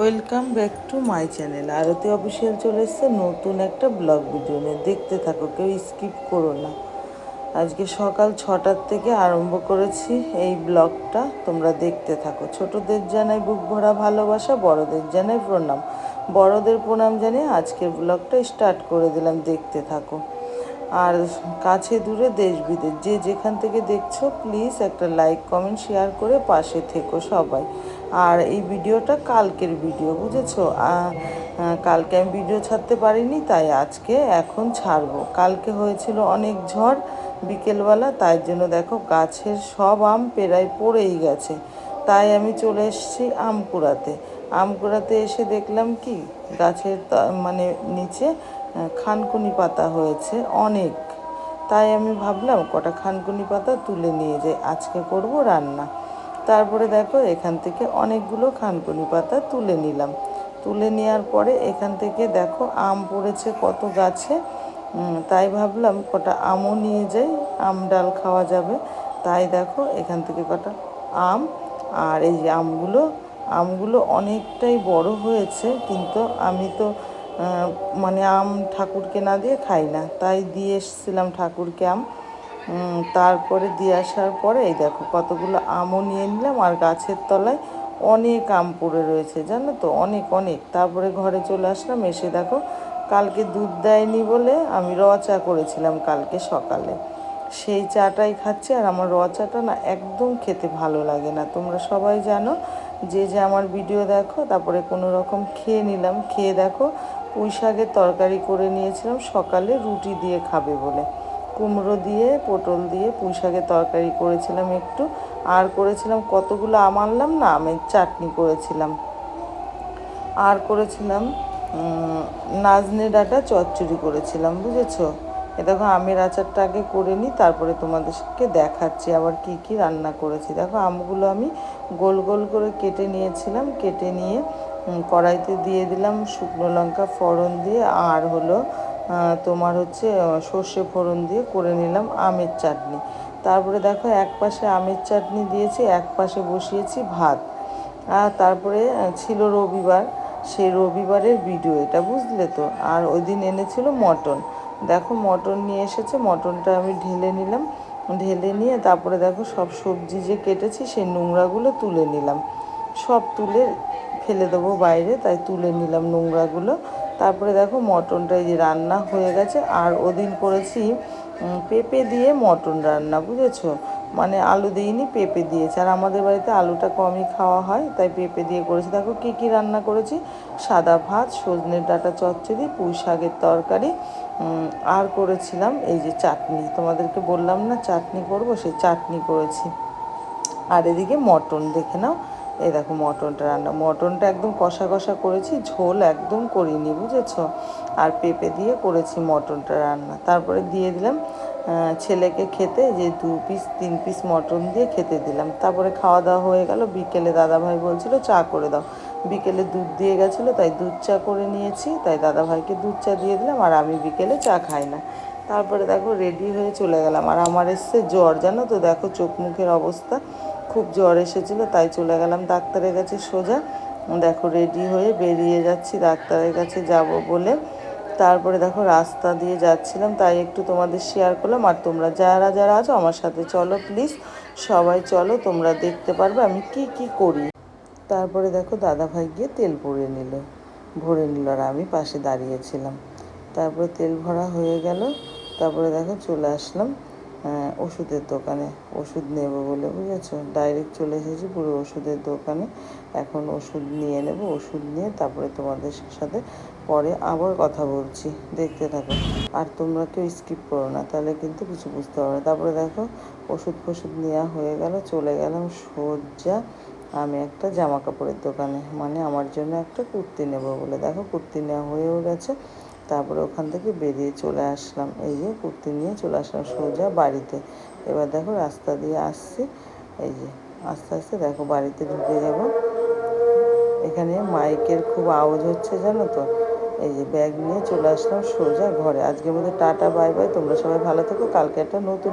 Welcome back to my channel Arati official চলে এসছে নতুন একটা ব্লগ ভিডিও নিয়ে। দেখতে থাকো, কেউ স্কিপ করো না। আজকে সকাল ছটার থেকে আরম্ভ করেছি এই ব্লগটা তোমরা দেখতে থাকো। ছোটদের জানাই বুক ভরা ভালোবাসা, বড়দের জানাই প্রণাম। বড়দের প্রণাম জানিয়ে আজকের ব্লগটা স্টার্ট করে দিলাম দেখতে থাকো। আর কাছে দূরে দেশ বিদেশ যে যেখান থেকে দেখছ প্লিজ একটা লাইক কমেন্ট শেয়ার করে পাশে থেকো সবাই। আর এই ভিডিওটা কালকের ভিডিও, বুঝেছ? কালকে আমি ভিডিও ছাড়তে পারিনি, তাই আজকে এখন ছাড়বো। কালকে হয়েছিল অনেক ঝড় বিকেলবেলা, তাই জন্য দেখো গাছের সব আম পেরায় পড়েই গেছে। তাই আমি চলে এসেছি আম কুড়াতে আম কুড়াতে এসে দেখলাম কি, গাছের মানে নিচে খানকুনি পাতা হয়েছে অনেক। তাই আমি ভাবলাম কটা খানকুনি পাতা তুলে নিয়ে যাই, আজকে করব রান্না। তারপরে দেখো এখান থেকে অনেকগুলো খানকুনি পাতা তুলে নিলাম। তুলে নেওয়ার পরে এখান থেকে দেখো আম পড়েছে কত গাছে। তাই ভাবলাম কটা আমও নিয়ে যাই, আম ডাল খাওয়া যাবে। তাই দেখো এখান থেকে কটা আম, আর এই আমগুলো আমগুলো অনেকটাই বড় হয়েছে, কিন্তু আমি তো মানে আম ঠাকুরকে না দিয়ে খাই না। তাই দিয়ে এসেছিলাম ঠাকুরকে আম। তারপরে দিয়ে আসার পরে এই দেখো কতগুলো আমও নিয়ে নিলাম আর গাছের তলায় অনেক আম পড়ে রয়েছে, জানো তো? অনেক অনেক। তারপরে ঘরে চলে আসলাম, এসে দেখো কালকে দুধ দেয়নি বলে আমি র চা করেছিলাম কালকে সকালে। সেই চাটাই খাচ্ছি আর আমার র চাটা না একদম খেতে ভালো লাগে না। তোমরা সবাই জানো যে যে আমার ভিডিও দেখো, তারপরে কোনো রকম খেয়ে নিলাম। খেয়ে দেখো পুঁই শাকের তরকারি করে নিয়েছিলাম, সকালে রুটি দিয়ে খাবে বলে। কুমড়ো দিয়ে, পটল দিয়ে, পুঁই শাকের তরকারি করেছিলাম একটু। আর করেছিলাম কতগুলো আম আনলাম না আমের চাটনি করেছিলাম। আর করেছিলাম নাজনে ডাটা চচ্চড়ি করেছিলাম, বুঝেছ? এ দেখো, আমের আচারটা আগে করে নিই, তারপরে তোমাদেরকে দেখাচ্ছি আবার কি কি রান্না করেছি। দেখো, আমগুলো আমি গোল গোল করে কেটে নিয়েছিলাম, কেটে নিয়ে কড়াইতে দিয়ে দিলাম শুকনো লঙ্কা, ফোড়ন দিয়ে, আর হলো তোমার হচ্ছে সর্ষে ফোড়ন দিয়ে করে নিলাম আমের চাটনি। তারপরে দেখো, এক পাশে আমের চাটনি দিয়েছি, এক পাশে বসিয়েছি ভাত। আর তারপরে ছিল রবিবার, সেই রবিবারের ভিডিও এটা, বুঝলে তো? আর ওই দিন এনেছিল মটন। দেখো, মটন নিয়ে এসেছে, মটনটা আমি ঢেলে নিলাম। ঢেলে নিয়ে তারপরে দেখো, সব সবজি যে কেটেছি, সেই নোংরাগুলো তুলে নিলাম। সব তুলে ফেলে দেবো বাইরে, তাই তুলে নিলাম নোংরাগুলো। তারপরে দেখো মটনটা এই যে রান্না হয়ে গেছে, আর ওদিন করেছি পেঁপে দিয়ে মটন রান্না, বুঝেছ? মানে আলু দিইনি, পেঁপে দিয়েছে। আর আমাদের বাড়িতে আলুটা কমই খাওয়া হয়, তাই পেঁপে দিয়ে করেছি। দেখো কী কী রান্না করেছি? সাদা ভাত সজনের ডাটা চচ্চড়ি, পুঁই শাকের তরকারি আর করেছিলাম এই যে চাটনি। তোমাদেরকে বললাম না, চাটনি করব, সেই চাটনি করেছি। আর এদিকে মটন দেখে নাও এই দেখো মটনটা রান্না। মটনটা একদম কষা কষা করেছি, ঝোল একদম করিনি, বুঝেছ? আর পেঁপে দিয়ে করেছি মটনটা রান্না। তারপরে দিয়ে দিলাম ছেলেকে খেতে, যে দু পিস তিন পিস মটন দিয়ে খেতে দিলাম। তারপরে খাওয়া দাওয়া হয়ে গেল, বিকেলে দাদাভাই বলছিল, চা করে দাও। বিকেলে দুধ দিয়ে গেছিল, তাই দুধ চা করে নিয়েছি, তাই দাদাভাইকে দুধ চা দিয়ে দিলাম, আর আমি বিকেলে চা খাই না। তারপরে দেখো রেডি হয়ে চলে গেলাম, আর আমার এসছে জ্বর, জানো তো? দেখো চোখ মুখের অবস্থা। খুব জ্বর এসেছিল, তাই চলে গেলাম ডাক্তারের কাছে সোজা। দেখো রেডি হয়ে বেরিয়ে যাচ্ছি, ডাক্তারের কাছে যাব বলে। তারপরে দেখো রাস্তা দিয়ে যাচ্ছিলাম, তাই একটু তোমাদের শেয়ার করলাম। আর তোমরা যারা যারা আছো, আমার সাথে চলো প্লিজ সবাই চলো, তোমরা দেখতে পারবে আমি কি কি করি। তারপরে দেখো দাদা ভাই গিয়ে তেল ভরে নিল। ভরে নিল আর আমি পাশে দাঁড়িয়েছিলাম। তারপরে তেল ভরা হয়ে গেল, তারপরে দেখো চলে আসলাম। ওষুধের দোকানে ওষুধ নেব বলে বুঝেছ? ডাইরেক্ট চলে এসেছি পুরো ওষুধের দোকানে। এখন ওষুধ নিয়ে নেব, ওষুধ নিয়ে তারপরে তোমাদের সাথে পরে আবার কথা বলছি। দেখতে থাকো। আর তোমরা কেউ স্কিপ করো না, তাহলে কিন্তু কিছু বুঝতে পারবে তারপরে দেখো, ওষুধ ফষুধ নেওয়া হয়ে গেল, চলে গেলাম সোজা আমি একটা জামা কাপড়ের দোকানে। মানে আমার জন্য একটা কুর্তি নেব বলে। দেখো, কুর্তি নেওয়া হয়েও গেছে। তারপরে ওখান থেকে বেরিয়ে চলে আসলাম। এই যে কুর্তি নিয়ে চলে আসলাম সোজা বাড়িতে। এবার দেখো রাস্তা দিয়ে আসছি। এই যে আস্তে আস্তে দেখো বাড়িতে ঢুকে যাব। এখানে মাইকের খুব আওয়াজ হচ্ছে, জানো তো? এই যে ব্যাগ নিয়ে চলে আসলাম সোজা ঘরে। আজকের মধ্যে টাটা, বাই বাই। তোমরা সবাই ভালো থেকো। কালকে একটা নতুন